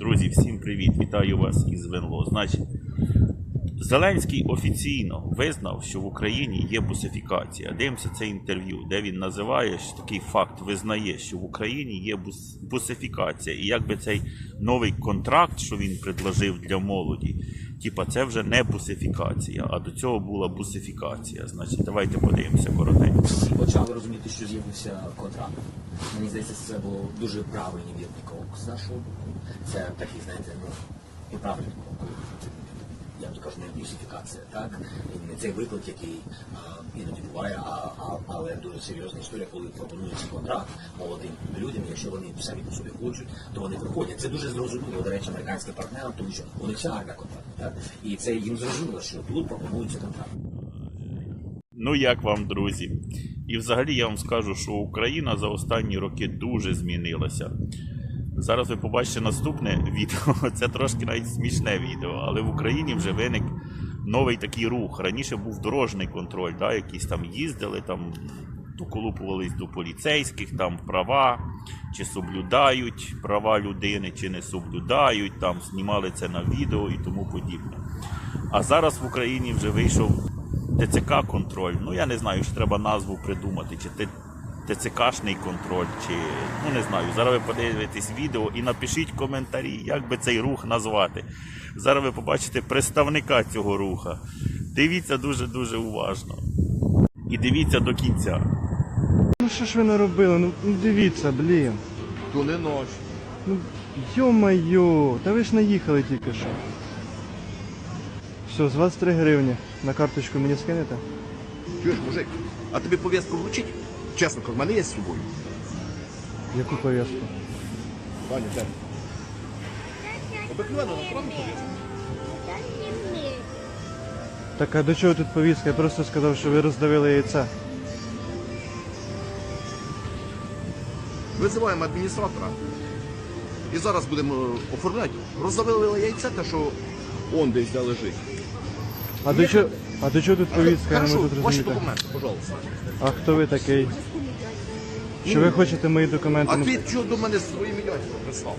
Друзі, всім привіт! Вітаю вас із Венло. Значить, Зеленський офіційно визнав, що в Україні є бусифікація. Дивимося це інтерв'ю, де він називає що такий факт, визнає, що в Україні є бус- бусифікація. І якби цей новий контракт, що він предложив для молоді, типа це вже не бусифікація, а до цього була бусифікація. Значить, давайте подивимося коротенько. Всі розуміти, що з'явився контракт. Мені здається, це було дуже правильний вірний крок з нашого боку. Це такий, знаєте, ну, і правильний крок. Я б кажу, не бюсифікація, так? Не цей виклик, який а, іноді буває, а, а, але дуже серйозна історія, коли пропонується контракт молодим людям, якщо вони самі по собі хочуть, то вони приходять. Це дуже зрозуміло, до речі, американським партнерам, тому що у них вся армія. Так? І це їм зрозуміло, що тут пропонується контракт. Ну як вам, друзі? І взагалі я вам скажу, що Україна за останні роки дуже змінилася. Зараз ви побачите наступне відео. Це трошки навіть смішне відео, але в Україні вже виник новий такий рух. Раніше був дорожній контроль, да, якісь там їздили, там доколупувались до поліцейських, там права, чи соблюдають права людини, чи не соблюдають, там знімали це на відео і тому подібне. А зараз в Україні вже вийшов ТЦК контроль. Ну я не знаю, що треба назву придумати, чи ТЦКшний контроль, чи ну не знаю. Зараз ви подивитесь відео і напишіть коментарі, як би цей рух назвати. Зараз ви побачите представника цього руха. Дивіться дуже дуже уважно. І дивіться до кінця. Ну що ж ви наробили? Ну ну, дивіться, блін. То не ночь. Ну йо-майо, та ви ж наїхали тільки що. Все, з вас 3 гривні. На карточку мені скинете? Чуєш, мужик, а тобі пов'язку вручить? Чесно, в мене є з собою. Яку пов'язку? Ваня, де? Обикновено натуральну пов'язку. Так а до чого тут повістка? Я просто сказав, що ви роздавили яйця. Визиваємо адміністратора. І зараз будемо оформляти. Роздавили яйце, те, що он десь де лежить. А до чого, а до чого тут повістка? Я не Хорошо, можу тут ваші розуміти. документи, пожалуйста. А хто ви такий? Що ви хочете мої документи? А ти чого до мене з своїми дядьками прислав?